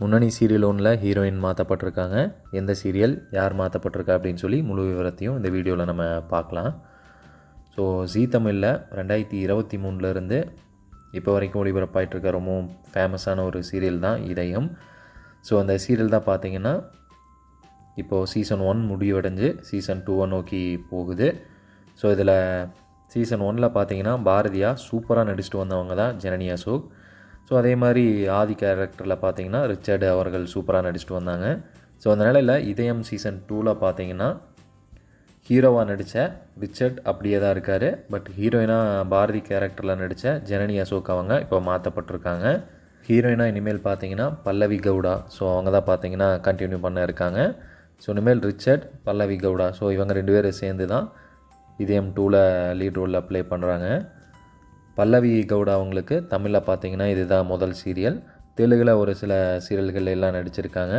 முன்னணி சீரியல் ஒன்றில் ஹீரோயின் மாற்றப்பட்டிருக்காங்க எந்த சீரியல் யார் மாற்றப்பட்டிருக்கா அப்படின்னு சொல்லி முழு விவரத்தையும் இந்த வீடியோவில் நம்ம பார்க்கலாம். ஸோ ஜீ தமிழில் ரெண்டாயிரத்தி இருபத்தி மூணுலேருந்து இப்போ வரைக்கும் ஒளிபரப்பாயிட்டு இருக்க ரொம்பவும் ஃபேமஸான ஒரு சீரியல் தான் இதயம். ஸோ அந்த சீரியல் தான் பார்த்தீங்கன்னா இப்போது சீசன் ஒன் முடிவடைஞ்சு சீசன் டூவை நோக்கி போகுது. ஸோ இதில் சீசன் ஒனில் பார்த்தீங்கன்னா பாரதியா சூப்பராக நடிச்சுட்டு வந்தவங்க தான் ஜனனி அசோக். ஸோ அதே மாதிரி ஆதி கேரக்டரில் பார்த்தீங்கன்னா ரிச்சர்டு அவர்கள் சூப்பராக நடிச்சிட்டு வந்தாங்க. ஸோ அந்த நிலையில் இதயம் சீசன் டூவில் பார்த்தீங்கன்னா ஹீரோவாக நடித்த ரிச்சர்ட் அப்படியே தான் இருக்கார். பட் ஹீரோயினாக பாரதி கேரக்டரில் நடித்த ஜனனி அசோக் அவங்க இப்போ மாற்றப்பட்டிருக்காங்க ஹீரோயினாக இனிமேல் பார்த்தீங்கன்னா பல்லவி கவுடா. ஸோ அவங்க தான் பார்த்தீங்கன்னா கண்டினியூ பண்ண இருக்காங்க. ஸோ இனிமேல் ரிச்சர்ட் பல்லவி கவுடா. ஸோ இவங்க ரெண்டு பேரும் சேர்ந்து தான் இதயம் டூவில் லீட் ரோலில் ப்ளே பண்ணுறாங்க பல்லவி கவுடா அவங்களுக்கு தமிழில் பார்த்தீங்கன்னா இதுதான் முதல் சீரியல். தெலுங்கில் ஒரு சில சீரியல்கள் எல்லாம் நடிச்சிருக்காங்க.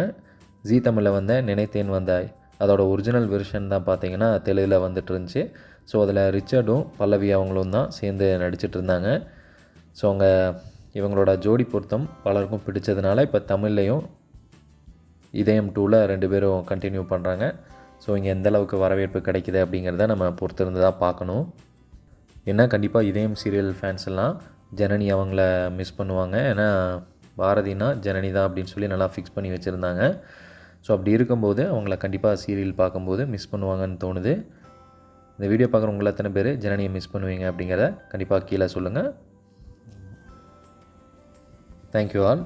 ஜீ தமிழில் வந்த நினைத்தேன் வந்தாய். அதோட ஒரிஜினல் வெர்ஷன் தான் பார்த்தீங்கன்னா தெலுங்கில் வந்துட்டு இருந்துச்சு. ஸோ அதில் ரிச்சர்டும் பல்லவி அவங்களும் தான் சேர்ந்து நடிச்சிட்டு இருந்தாங்க. ஸோ அவங்க இவங்களோட ஜோடி பொருத்தம் பலருக்கும் பிடிச்சதுனால இப்போ தமிழ்லையும் இதயம் டூவில் ரெண்டு பேரும் கண்டினியூ பண்ணுறாங்க ஸோ இங்கே எந்தளவுக்கு வரவேற்பு கிடைக்குது அப்படிங்கிறத நம்ம பொறுத்திருந்து தான் பார்க்கணும். ஏன்னா கண்டிப்பாக இதயம் சீரியல் ஃபேன்ஸ் எல்லாம் ஜனனி அவங்கள மிஸ் பண்ணுவாங்க. ஏன்னா பாரதினா ஜனனி தான் அப்படின்னு சொல்லி நல்லா ஃபிக்ஸ் பண்ணி வச்சுருந்தாங்க. ஸோ அப்படி இருக்கும்போது அவங்கள கண்டிப்பாக சீரியல் பார்க்கும்போது மிஸ் பண்ணுவாங்கன்னு தோணுது. இந்த வீடியோ பார்க்குற உங்களை எத்தனை பேர் ஜனனியை மிஸ் பண்ணுவீங்க அப்படிங்கிறத கண்டிப்பாக கீழே சொல்லுங்கள் தேங்க்யூ ஆல்